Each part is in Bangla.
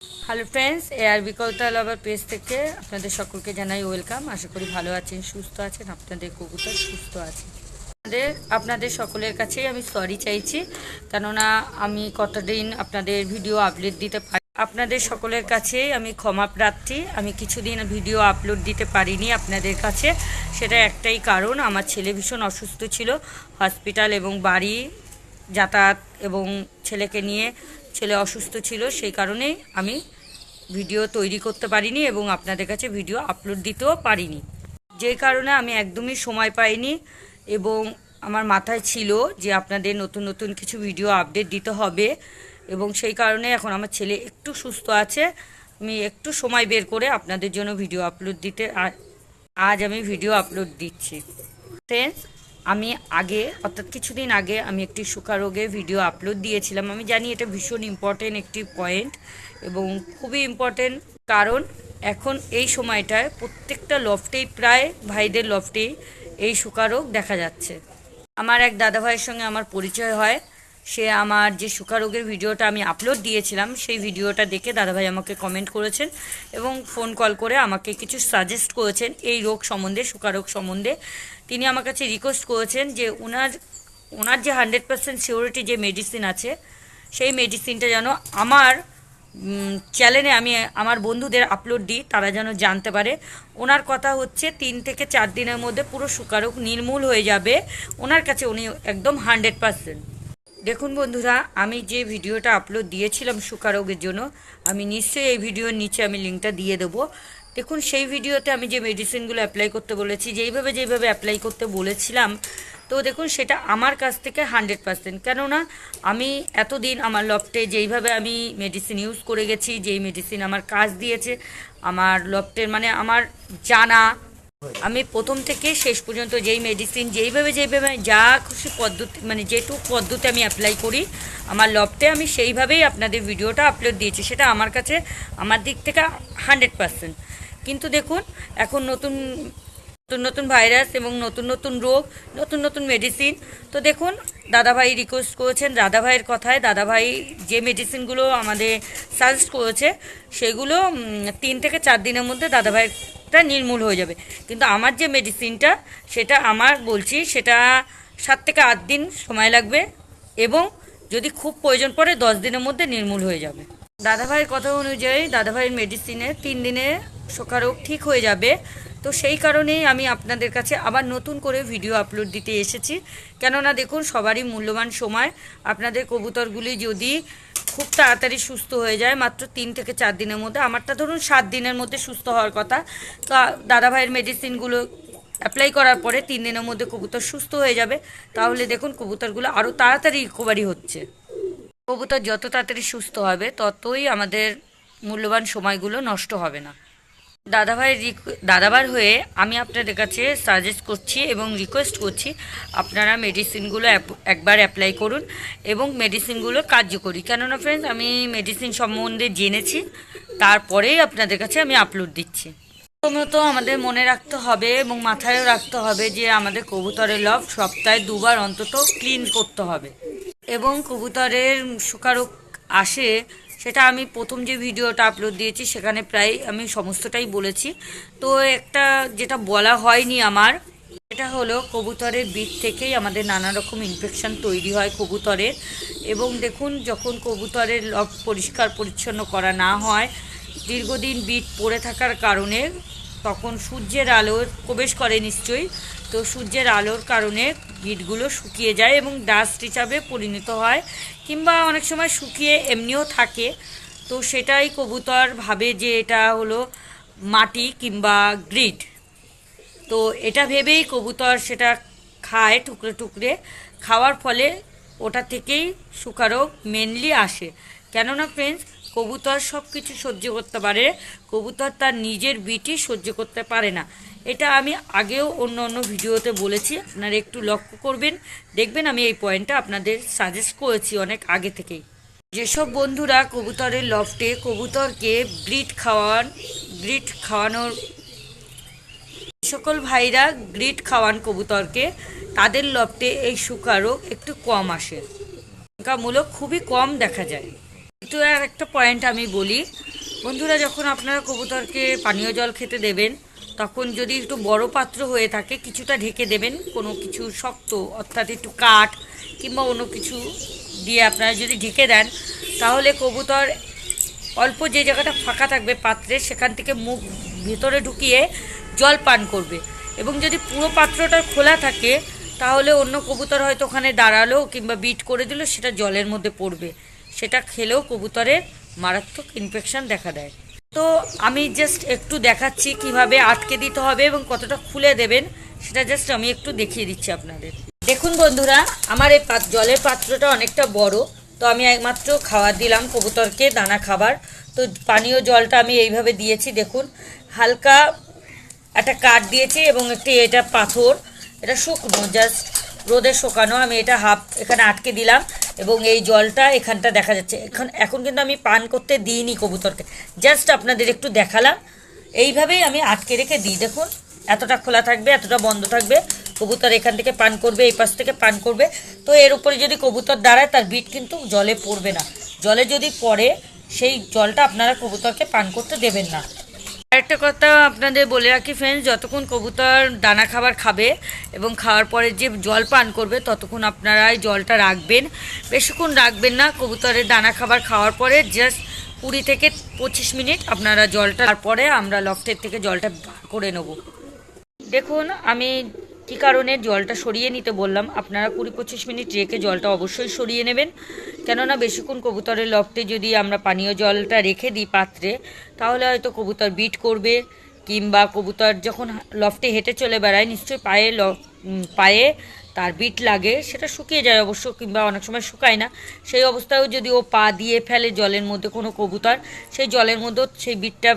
হ্যালো ফ্রেন্ডস এয়ার বিকলতা লাভার পেজ থেকে আপনাদের সকলকে জানাই ওয়েলকাম আশা করি ভালো আছেন, সুস্থ আছেন, আপনাদের কুকুরটা সুস্থ আছে। আপনাদের আপনাদের সকলের কাছেই আমি সরি চাইছি, কেননা আমি কতদিন আপনাদের ভিডিও আপলোড দিতে পারি আপনাদের সকলের কাছেই আমি ক্ষমা প্রার্থী। আমি কিছুদিন ভিডিও আপলোড দিতে পারিনি আপনাদের কাছে। সেটা একটাই কারণ, আমার ছেলে ভীষণ অসুস্থ ছিল। হসপিটাল এবং বাড়ি যাতায়াত এবং ছেলেকে নিয়ে, ছেলে অসুস্থ ছিল সেই কারণেই আমি ভিডিও তৈরি করতে পারিনি এবং আপনাদের কাছে ভিডিও আপলোড দিতেও পারিনি। যেই কারণে আমি একদমই সময় পাইনি এবং আমার মাথায় ছিল যে আপনাদের নতুন নতুন কিছু ভিডিও আপডেট দিতে হবে এবং সেই কারণে এখন আমার ছেলে একটু সুস্থ আছে। আমি একটু সময় বের করে আপনাদের জন্য ভিডিও আপলোড দিতে আজ আমি ভিডিও আপলোড দিচ্ছি। ফ্রেন্ডস আমি আগে, অর্থাৎ কিছুদিন আগে আমি একটি সুখা রোগে ভিডিও আপলোড দিয়েছিলাম। আমি জানি এটা ভীষণ ইম্পর্টেন্ট একটি পয়েন্ট এবং খুবই ইম্পর্টেন্ট কারণ এখন এই সময়টায় প্রত্যেকটা লফটেই প্রায় ভাইদের লফটেই এই সুখা রোগ দেখা যাচ্ছে। আমার এক দাদা ভাইয়ের সঙ্গে আমার পরিচয় হয়। সে আমার যে সুখা রোগের ভিডিওটা আমি আপলোড দিয়েছিলাম, সেই ভিডিওটা দেখে দাদাভাই আমাকে কমেন্ট করেছেন এবং ফোন কল করে আমাকে কিছু সাজেস্ট করেছেন এই রোগ সম্বন্ধে সুখা রোগ সম্বন্ধে। তিনি আমার কাছে রিকোয়েস্ট করেছেন যে ওনার ওনার যে হান্ড্রেড পার্সেন্ট সিওরিটি যে মেডিসিন আছে, সেই মেডিসিনটা যেন আমার চ্যানেলে আমি আমার বন্ধুদের আপলোড দিই, তারা যেন জানতে পারে। ওনার কথা হচ্ছে তিন থেকে চার দিনের মধ্যে পুরো সুকারক নির্মূল হয়ে যাবে। ওনার কাছে উনি একদম হান্ড্রেড পার্সেন্ট দেখুন বন্ধুরা, আমি যে ভিডিওটা আপলোড দিয়েছিলাম সুকারোগের জন্য, আমি নিশ্চয়ই এই ভিডিওর নিচে আমি লিঙ্কটা দিয়ে দেবো। দেখুন, সেই ভিডিওতে আমি যে মেডিসিনগুলো অ্যাপ্লাই করতে বলেছি, যেইভাবে যেইভাবে অ্যাপ্লাই করতে বলেছিলাম, তো দেখুন, সেটা আমার কাছ থেকে হান্ড্রেড পার্সেন্ট কেননা, আমি এতদিন আমার লফটে যেইভাবে আমি মেডিসিন ইউজ করে গেছি, যেই মেডিসিন আমার কাজ দিয়েছে, আমার লফটের মানে আমার জানা আমি প্রথম থেকে শেষ পর্যন্ত যেই মেডিসিন যেইভাবে যেইভাবে যা খুশি পদ্ধতি মানে যেটুকু পদ্ধতি আমি অ্যাপ্লাই করি, আমার লবটে আমি সেইভাবেই আপনাদের ভিডিওটা আপলোড দিয়েছি। সেটা আমার কাছে আমার দিক থেকে হান্ড্রেড পার্সেন্ট কিন্তু দেখুন, এখন নতুন নতুন নতুন ভাইরাস এবং নতুন নতুন রোগ, নতুন নতুন মেডিসিন তো দেখুন, দাদাভাই রিকোয়েস্ট করেছেন, দাদাভাইয়ের কথায় দাদাভাই যে মেডিসিনগুলো আমাদের সাজেস্ট করেছে, সেগুলো তিন থেকে চার দিনের মধ্যে দাদাভাইয়েরটা নির্মূল হয়ে যাবে। কিন্তু আমার যে মেডিসিনটা সেটা আমার বলছি, সেটা সাত থেকে আট দিন সময় লাগবে এবং যদি খুব প্রয়োজন পড়ে, দশ দিনের মধ্যে নির্মূল হয়ে যাবে। দাদাভাইয়ের কথা অনুযায়ী, দাদাভাইয়ের মেডিসিনে তিন দিনে শোকারোগ ঠিক হয়ে যাবে। তো সেই কারণেই আমি আপনাদের কাছে আবার নতুন করে ভিডিও আপলোড দিতে এসেছি। কেননা দেখুন, সবারই মূল্যবান সময়। আপনাদের কবুতরগুলি যদি খুব তাড়াতাড়ি সুস্থ হয়ে যায়, মাত্র তিন থেকে চার দিনের মধ্যে, আমারটা ধরুন সাত দিনের মধ্যে সুস্থ হওয়ার কথা, তো দাদাভাইয়ের মেডিসিনগুলো অ্যাপ্লাই করার পরে তিন দিনের মধ্যে কবুতর সুস্থ হয়ে যাবে। তাহলে দেখুন, কবুতরগুলো আরও তাড়াতাড়ি রিকভারি হচ্ছে। কবুতর যত তাড়াতাড়ি সুস্থ হবে, ততই আমাদের মূল্যবান সময়গুলো নষ্ট হবে না। দাদাভাইয়ের রিক- দাদাবার হয়ে আমি আপনাদের কাছে সাজেস্ট করছি এবং রিকোয়েস্ট করছি আপনারা মেডিসিনগুলো একবার অ্যাপ্লাই করুন এবং মেডিসিনগুলো কার্যকরী। কেননা ফ্রেন্ডস আমি মেডিসিন সম্বন্ধে জেনেছি, তারপরেই আপনাদের কাছে আমি আপলোড দিচ্ছি। প্রথমত আমাদের মনে রাখতে হবে এবং মাথায়ও রাখতে হবে যে আমাদের কবুতরের লফ সপ্তাহে দুবার অন্তত ক্লিন করতে হবে। এবং কবুতরের সুকারক আসে সেটা আমি প্রথম যে ভিডিওটা আপলোড দিয়েছি, সেখানে প্রায় আমি সমস্তটাই বলেছি। তো একটা যেটা বলা হয়নি আমার এটা হলো কবুতরের বিট থেকেই আমাদের নানা রকম ইনফেকশন তৈরি হয় কবুতরের। এবং দেখুন, যখন কবুতরের লক পরিষ্কার পরিচ্ছন্ন করা না হয়, দীর্ঘদিন বিট পড়ে থাকার কারণে তখন সূর্যের আলো প্রবেশ করে নিশ্চয়ই। তো সূর্যের আলোর কারণে গিটগুলো শুকিয়ে যায় এবং ডাস্ট হিসাবে পরিণত হয় কিংবা অনেক সময় শুকিয়ে এমনিও থাকে। তো সেটাই কবুতর ভাবে যে এটা হলো মাটি কিংবা গ্রিড। তো এটা ভেবেই কবুতর সেটা খায় টুকরে টুকরে। খাওয়ার ফলে ওটা থেকেই সুকারোগ মেনলি আসে। কেননা ফ্রেন্ডস কবুতর সব কিছু সহ্য করতে পারে, কবুতর তার নিজের বিটি সহ্য করতে পারে না। এটা আমি আগেও অন্য অন্য ভিডিওতে বলেছি, আপনারা একটু লক্ষ্য করবেন। দেখবেন আমি এই পয়েন্টটা আপনাদের সাজেস্ট করেছি অনেক আগে থেকেই। যেসব বন্ধুরা কবুতরের লফটে কবুতরকে ব্রিড খাওয়ান ব্রিড খাওয়ানোর সকল ভাইরা গ্রিট খাওয়ান কবুতরকে, তাদের লফটে এই সুকারোগ একটু কম আসে। মূলক খুবই কম দেখা যায়। কিন্তু আর একটা পয়েন্ট আমি বলি। বন্ধুরা, যখন আপনারা কবুতরকে পানীয় জল খেতে দেবেন, তখন যদি একটু বড় পাত্র হয়ে থাকে, কিছুটা ঢেকে দেবেন, কোনো কিছু শক্ত, অর্থাৎ একটু কাঠ কিংবা অন্য কিছু দিয়ে আপনারা যদি ঢেকে দেন, তাহলে কবুতর অল্প যে জায়গাটা ফাঁকা থাকবে পাত্রে, সেখান থেকে মুখ ভেতরে ঢুকিয়ে জল পান করবে। এবং যদি পুরো পাত্রটা খোলা থাকে, তাহলে অন্য কবুতর হয়তো ওখানে দাঁড়াল কিংবা বিট করে দিল, সেটা জলের মধ্যে পড়বে। সেটা খেলেও কবুতরের মারাত্মক ইনফেকশন দেখা দেয়। তো আমি জাস্ট একটু দেখাচ্ছি কীভাবে আটকে দিতে হবে এবং কতটা খুলে দেবেন, সেটা জাস্ট আমি একটু দেখিয়ে দিচ্ছি আপনাদের। দেখুন বন্ধুরা, আমার এই জলের পাত্রটা অনেকটা বড়, তো আমি একমাত্র খাবার দিলাম কবুতরকে, দানা খাবার। তো পানীয় জলটা আমি এইভাবে দিয়েছি, দেখুন। হালকা একটা কাঠ দিয়েছি এবং একটি এটা পাথর, এটা শুকনো জাস্ট রোদে শোকানো, আমি এটা হাফ এখানে আটকে দিলাম এবং এই জলটা এখানটা দেখা যাচ্ছে। এখন এখন কিন্তু আমি পান করতে দিইনি কবুতরকে। জাস্ট আপনাদের একটু দেখালাম। এইভাবেই আমি আটকে রেখে দিই। দেখুন, এতটা খোলা থাকবে, এতটা বন্ধ থাকবে। কবুতর এখান থেকে পান করবে, এই পাশ থেকে পান করবে। তো এর উপরে যদি কবুতর দাঁড়ায়, তার বিট কিন্তু জলে পড়বে না। জলে যদি পড়ে, সেই জলটা আপনারা কবুতরকে পান করতে দেবেন না। আরেকটা কথা আপনাদের বলে রাখি ফ্রেন্ডস যতক্ষণ কবুতর দানা খাবার খাবে এবং খাওয়ার পরে যে জল পান করবে, ততক্ষণ আপনারা জলটা রাখবেন। বেশিক্ষণ রাখবেন না, কবুতরের দানা খাবার খাওয়ার পরে জাস্ট কুড়ি থেকে পঁচিশ মিনিট আপনারা জলটা, তারপরে আমরা লফটের থেকে জলটা করে নেব। দেখুন, আমি কী কারণে জলটা সরিয়ে নিতে বললাম? আপনারা কুড়ি পঁচিশ মিনিট রেখে জলটা অবশ্যই সরিয়ে নেবেন। কেননা বেশিক্ষণ কবুতরের লফটে যদি আমরা পানীয় জলটা রেখে দিই পাত্রে, তাহলে হয়তো কবুতর বিট করবে, কিংবা কবুতর যখন লফটে হেঁটে চলে বেড়ায়, নিশ্চয়ই পায়ে ল পায়ে তার বিট লাগে, সেটা শুকিয়ে যায় অবশ্য, কিংবা অনেক সময় শুকায় না। সেই অবস্থায়ও যদি ও পা দিয়ে ফেলে জলের মধ্যে কোনো কবুতর, সেই জলের মধ্যেও সেই বিটটা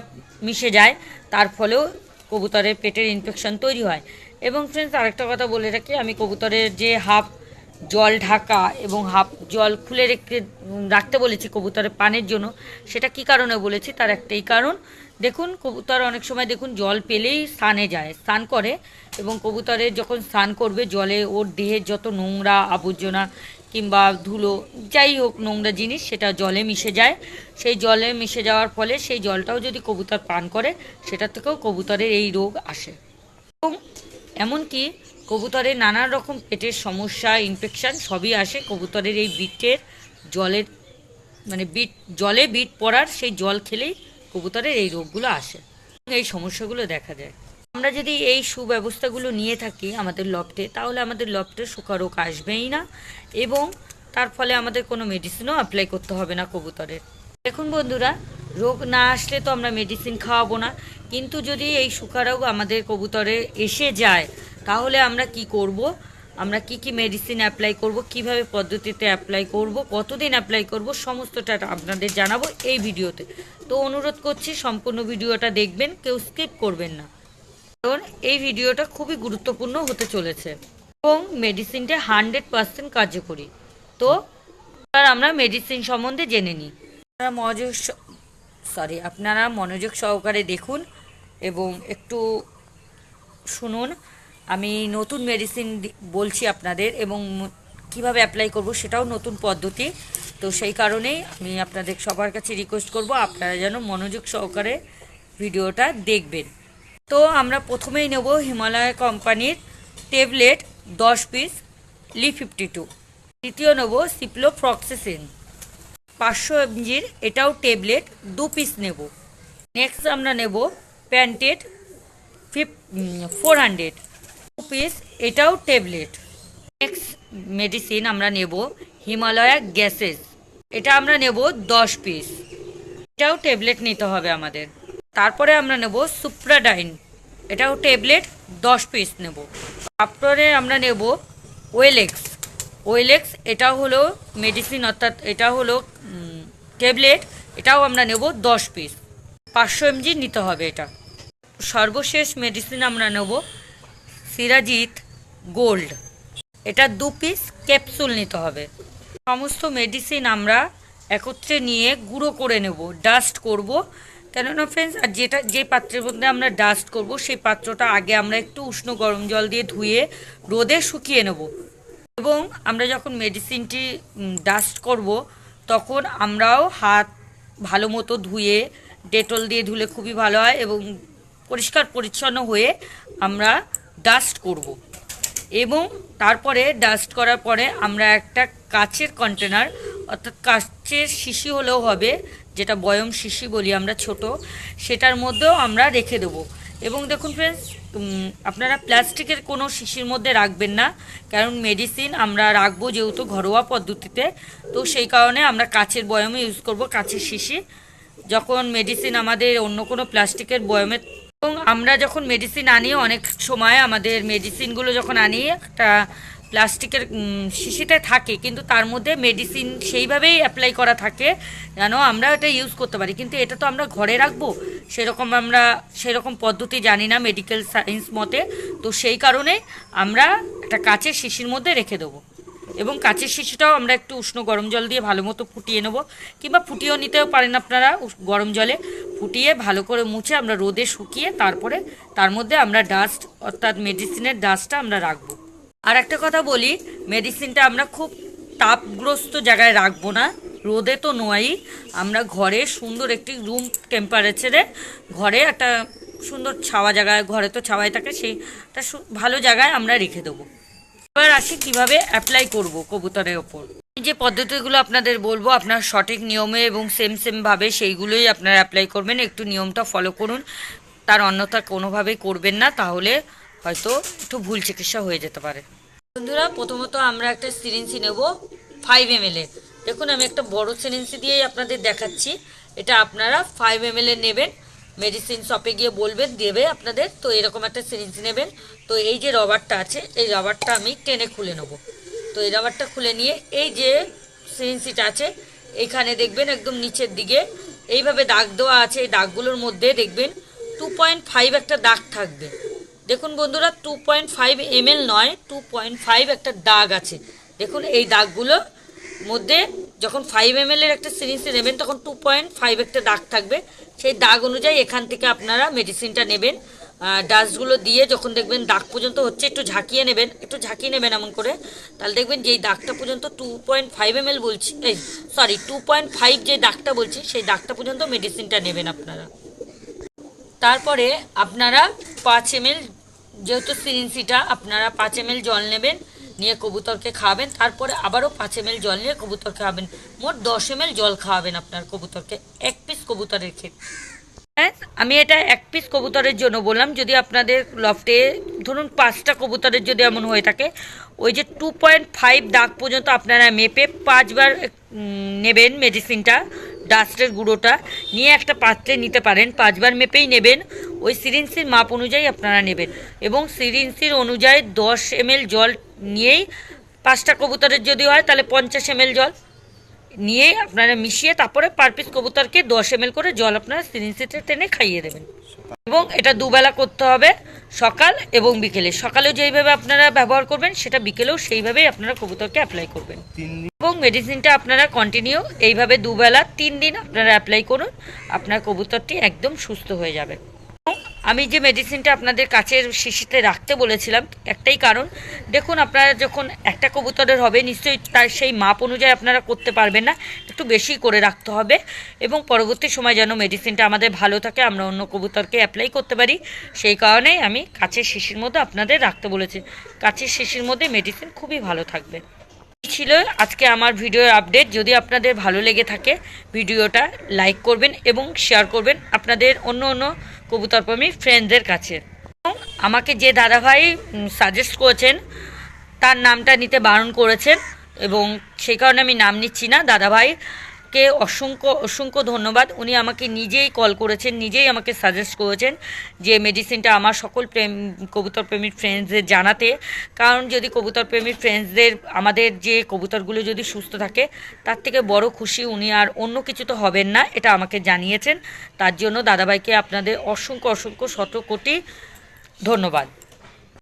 মিশে যায়, তার ফলেও কবুতরের পেটের ইনফেকশন তৈরি হয়। এবং ফ্রেন্ডস আরেকটা কথা বলে রাখি, আমি কবুতরের যে হাফ জল ঢাকা এবং হাফ জল খুলে রেখে রাখতে বলেছি কবুতরের পানের জন্য, সেটা কি কারণে বলেছি? তার একটাই কারণ, দেখুন, কবুতর অনেক সময় দেখুন জল পেলেই স্নানে যায়, স্নান করে এবং কবুতরের যখন স্নান করবে, জলে ওর দেহের যত নোংরা আবর্জনা কিংবা ধুলো, যাই হোক নোংরা জিনিস, সেটা জলে মিশে যায়। সেই জলে মিশে যাওয়ার ফলে সেই জলটাও যদি কবুতর পান করে, সেটা থেকেও কবুতরের এই রোগ আসে। এবং এমনকি কবুতরের নানা রকম পেটের সমস্যা ইনফেকশান সবই আসে। কবুতরের এই বিটের জলের মানে বিট, জলে বিট পড়ার সেই জল খেলেই কবুতরের এই রোগগুলো আসে। এই সমস্যাগুলো দেখা যায়। আমরা যদি এই সুব্যবস্থাগুলো নিয়ে থাকি আমাদের লফটে, তাহলে আমাদের লফটে রোগ আসবেই না এবং তার ফলে আমাদের কোনো মেডিসিনও অ্যাপ্লাই করতে হবে না কবুতরের। দেখুন বন্ধুরা রোগ না আসলে তো আমরা মেডিসিন খাওয়াবো না। কিন্তু যদি এই শুকা রোগ আমাদের কবুতরে এসে যায়, তাহলে আমরা কি করব? আমরা কি কি মেডিসিন অ্যাপ্লাই করব? কীভাবে পদ্ধতিতে অ্যাপ্লাই করব? কতদিন অ্যাপ্লাই করব? সমস্তটা আপনাদের জানাব এই ভিডিওতে। তো অনুরোধ করছি, সম্পূর্ণ ভিডিওটা দেখবেন, কেউ স্কিপ করবেন না। কারণ এই ভিডিওটা খুবই গুরুত্বপূর্ণ হতে চলেছে এবং মেডিসিনটা হান্ড্রেড পার্সেন্ট কার্যকরী। তো এবার আমরা মেডিসিন সম্বন্ধে জেনে নিই। সরি আপনারা মনোযোগ সহকারে দেখুন এবং একটু শুনুন। আমি নতুন মেডিসিন বলছি আপনাদের এবং কীভাবে অ্যাপ্লাই করব সেটাও নতুন পদ্ধতি। তো সেই কারণেই আমি আপনাদের সবার কাছে রিকোয়েস্ট করব আপনারা যেন মনোযোগ সহকারে ভিডিওটা দেখবেন। তো আমরা প্রথমেই নেব হিমালয় কোম্পানির ট্যাবলেট দশ পিস লি ফিফটি টু দ্বিতীয় নেব সিপ্লো ফ্রক্সেসিন পাঁচশো এমজির, এটাও ট্যাবলেট, দু পিস নেব। নেক্সট আমরা নেব প্যান্টেড ফিফ ফোর হান্ড্রেড। টু পিস, এটাও ট্যাবলেট। নেক্সট মেডিসিন আমরা নেব হিমালয়া গ্যাসেস। এটা আমরা নেব দশ পিস। এটাও ট্যাবলেট নিতে হবে আমাদের। তারপরে আমরা নেব সুপ্রাডাইন। এটাও ট্যাবলেট, দশ পিস নেব। তারপরে আমরা নেব ওয়েলেক্স। ওয়েলেক্স এটা হলো মেডিসিন অর্থাৎ এটা হলো ট্যাবলেট এটাও আমরা নেব দশ পিস পাঁচশো এমজি নিতে হবে এটা। সর্বশেষ মেডিসিন আমরা নেব সিরাজিত গোল্ড এটা দু পিস ক্যাপসুল নিতে হবে। সমস্ত মেডিসিন আমরা একত্রে নিয়ে গুঁড়ো করে নেব ডাস্ট করব। কেননা ফ্রেন্ডস আর যেটা, যে পাত্রের মধ্যে আমরা ডাস্ট করব, সেই পাত্রটা আগে আমরা একটু উষ্ণ গরম জল দিয়ে ধুয়ে রোদে শুকিয়ে নেব। এবং আমরা যখন মেডিসিনটি ডাস্ট করব, তখন আমরাও হাত ভালো মতো ধুয়ে, ডেটল দিয়ে ধুলে খুবই ভালো হয় এবং পরিষ্কার পরিচ্ছন্ন হয়ে আমরা ডাস্ট করব। এবং তারপরে ডাস্ট করার পরে আমরা একটা কাচের কন্টেনার অর্থাৎ কাচের শিশি হলেও হবে, যেটা বয়ম শিশি বলি আমরা ছোট, সেটার মধ্যেও আমরা রেখে দেবো এবং দেখুন ফ্রেন্ডস আপনারা প্লাস্টিকের কোনো শিশির মধ্যে রাখবেন না, কারণ মেডিসিন আমরা রাখব যেহেতু ঘরোয়া পদ্ধতিতে। তো সেই কারণে আমরা কাছের বয়মে ইউজ করব কাচের শিশি যখন মেডিসিন আমাদের অন্য কোনো প্লাস্টিকের বয়মে এবং আমরা যখন মেডিসিন আনি, অনেক সময় আমাদের মেডিসিনগুলো যখন আনি, একটা প্লাস্টিকের শিশিতে থাকে, কিন্তু তার মধ্যে মেডিসিন সেইভাবেই অ্যাপ্লাই করা থাকে, যেন আমরা এটা ইউজ করতে পারি। কিন্তু এটা তো আমরা ঘরে রাখব, সেরকম আমরা, সেরকম পদ্ধতি জানি না মেডিকেল সায়েন্স মতে। তো সেই কারণে আমরা একটা কাঁচের শিশির মধ্যে রেখে দেবো। এবং কাঁচের শিশিটাও আমরা একটু উষ্ণ গরম জল দিয়ে ভালো মতো ফুটিয়ে নেব, কিংবা ফুটিয়েও নিতেও পারেন আপনারা গরম জলে। ফুটিয়ে ভালো করে মুছে আমরা রোদে শুকিয়ে তারপরে তার মধ্যে আমরা ডাস্ট অর্থাৎ মেডিসিনের ডাস্টটা আমরা রাখব। আর একটা কথা বলি মেডিসিনটা আমরা খুব তাপগ্রস্ত জায়গায় রাখব না। রোদে তো নয় আমরা ঘরে সুন্দর একটি রুম টেম্পারেচারে ঘরে একটা সুন্দর ছাওয়া জায়গায়, ঘরে তো ছাওয়াই থাকে সেইটা ভালো জায়গায় আমরা রেখে দেবো। এবার আসি কীভাবে অ্যাপ্লাই করব কবুতরের ওপর। যে পদ্ধতিগুলো আপনাদের বলব, আপনার সঠিক নিয়মে এবং সেম সেমভাবে সেইগুলোই আপনারা অ্যাপ্লাই করবেন। একটু নিয়মটা ফলো করুন। তার অন্যথা কোনোভাবেই করবেন না, তাহলে হয়তো একটু ভুল চিকিৎসা হয়ে যেতে পারে। বন্ধুরা, প্রথমত আমরা একটা সিরিঞ্জি নেব ফাইভ এম দেখুন, আমি একটা বড় সিরিঞ্জি দিয়েই আপনাদের দেখাচ্ছি। এটা আপনারা ফাইভ এম নেবেন। মেডিসিন শপে গিয়ে বলবেন, দেবে আপনাদের। তো এরকম একটা সিরিঞ্জ নেবেন। তো এই যে রবারটা আছে, এই রবারটা আমি টেনে খুলে নেব। তো এই রবারটা খুলে নিয়ে এই যে সিরিঞ্জিটা আছে এইখানে দেখবেন একদম নিচের দিকে, এইভাবে দাগ দেওয়া আছে। এই দাগগুলোর মধ্যে দেখবেন টু পয়েন্ট ফাইভ একটা দাগ থাকবে। দেখুন বন্ধুরা টু পয়েন্ট ফাইভ এমএল নয় টু পয়েন্ট ফাইভ একটা দাগ আছে। দেখুন এই দাগগুলো মধ্যে যখন ফাইভ এম এর একটা সিরিঞ্জে নেবেন, তখন টু পয়েন্ট ফাইভ একটা দাগ থাকবে। সেই দাগ অনুযায়ী এখান থেকে আপনারা মেডিসিনটা নেবেন। ডাস্টগুলো দিয়ে যখন দেখবেন দাগ পর্যন্ত হচ্ছে, একটু ঝাঁকিয়ে নেবেন, একটু ঝাঁকিয়ে নেবেন এমন করে। তাহলে দেখবেন যেই দাগটা পর্যন্ত টু পয়েন্ট ফাইভ এম বলছি, এই সরি টু পয়েন্ট ফাইভ যে দাগটা বলছি, সেই দাগটা পর্যন্ত মেডিসিনটা নেবেন আপনারা। তারপরে আপনারা পাঁচ এমএল যেহেতু সিরিঞ্জিটা আপনারা পাঁচ এমএল জল নেবেন, নিয়ে কবুতরকে খাওয়াবেন, তারপরে আবারও পাঁচ এমএল জল নিয়ে কবুতর খাওয়াবেন। মোট দশ এমএল জল খাওয়াবেন আপনার কবুতরকে, এক পিস কবুতরের ক্ষেত্রে হ্যাঁ আমি এটা এক পিস কবুতরের জন্য বললাম, যদি আপনাদের লফটে ধরুন পাঁচটা কবুতরের যদি এমন হয়ে থাকে, ওই যে টু পয়েন্ট ফাইভ দাগ পর্যন্ত আপনারা মেপে পাঁচবার নেবেন মেডিসিনটা ডাস্টের গুঁড়োটা নিয়ে একটা পাত্রে নিতে পারেন। পাঁচবার মেপেই নেবেন। ওই সিরিঞ্জির মাপ অনুযায়ী আপনারা নেবেন। এবং সিরিঞ্জির অনুযায়ী দশ এমএল জল নিয়েই পাঁচটা কবুতরের যদি হয়, তাহলে পঞ্চাশ এমএল জল নিয়ে আপনারা মিশিয়ে তারপরে পার পিস কবুতরকে দশ এম করে জল আপনারা সিরিঞ্জিতে টেনে খাইয়ে দেবেন। এবং এটা দুবেলা করতে হবে। সকাল এবং বিকেলে। সকালেও যেইভাবে আপনারা ব্যবহার করবেন সেটা বিকেলেও সেইভাবেই আপনারা কবুতরকে অ্যাপ্লাই করবেন। এবং মেডিসিনটা আপনারা কন্টিনিউ এইভাবে দুবেলা তিন দিন আপনারা অ্যাপ্লাই করুন আপনার কবুতরটি একদম সুস্থ হয়ে যাবে। আমি যে মেডিসিনটা আপনাদের কাছের শিশিতে রাখতে বলেছিলাম, একটাই কারণ, দেখুন আপনারা যখন একটা কবুতরের হবে, নিশ্চয়ই তার সেই মাপ অনুযায়ী আপনারা করতে পারবেন না, একটু বেশি করে রাখতে হবে এবং পরবর্তী সময় যেন মেডিসিনটা আমাদের ভালো থাকে, আমরা অন্য কবুতরকে অ্যাপ্লাই করতে পারি। সেই কারণেই আমি কাছের শিশির মধ্যে আপনাদের রাখতে বলেছি। কাছের শিশির মধ্যে মেডিসিন খুবই ভালো থাকবে। ছিল আজকে আমার ভিডিওর আপডেট যদি আপনাদের ভালো লেগে থাকে ভিডিওটা লাইক করবেন এবং শেয়ার করবেন। আপনাদের অন্য অন্য কবুতরপ্রেমী ফ্রেন্ডদের কাছে। আমাকে যে দাদাভাই সাজেস্ট করেছেন, তার নামটা নিতে বারণ করেছেন এবং সেই কারণে আমি নাম নিচ্ছি না। দাদাভাইকে অসংখ্য অসংখ্য ধন্যবাদ। উনি আমাকে নিজেই কল করেছেন, নিজেই আমাকে সাজেস্ট করেছেন যে মেডিসিনটা আমার সকল প্রেম, কবুতর প্রেমীর ফ্রেন্ডসদের জানাতে। কারণ যদি কবুতর প্রেমীর ফ্রেন্ডসদের আমাদের যে কবুতরগুলো যদি সুস্থ থাকে, তার থেকে বড় খুশি উনি আর অন্য কিছু তো হবেন না, এটা আমাকে জানিয়েছেন। তার জন্য দাদাভাইকে আপনাদের অসংখ্য অসংখ্য শত কোটি ধন্যবাদ।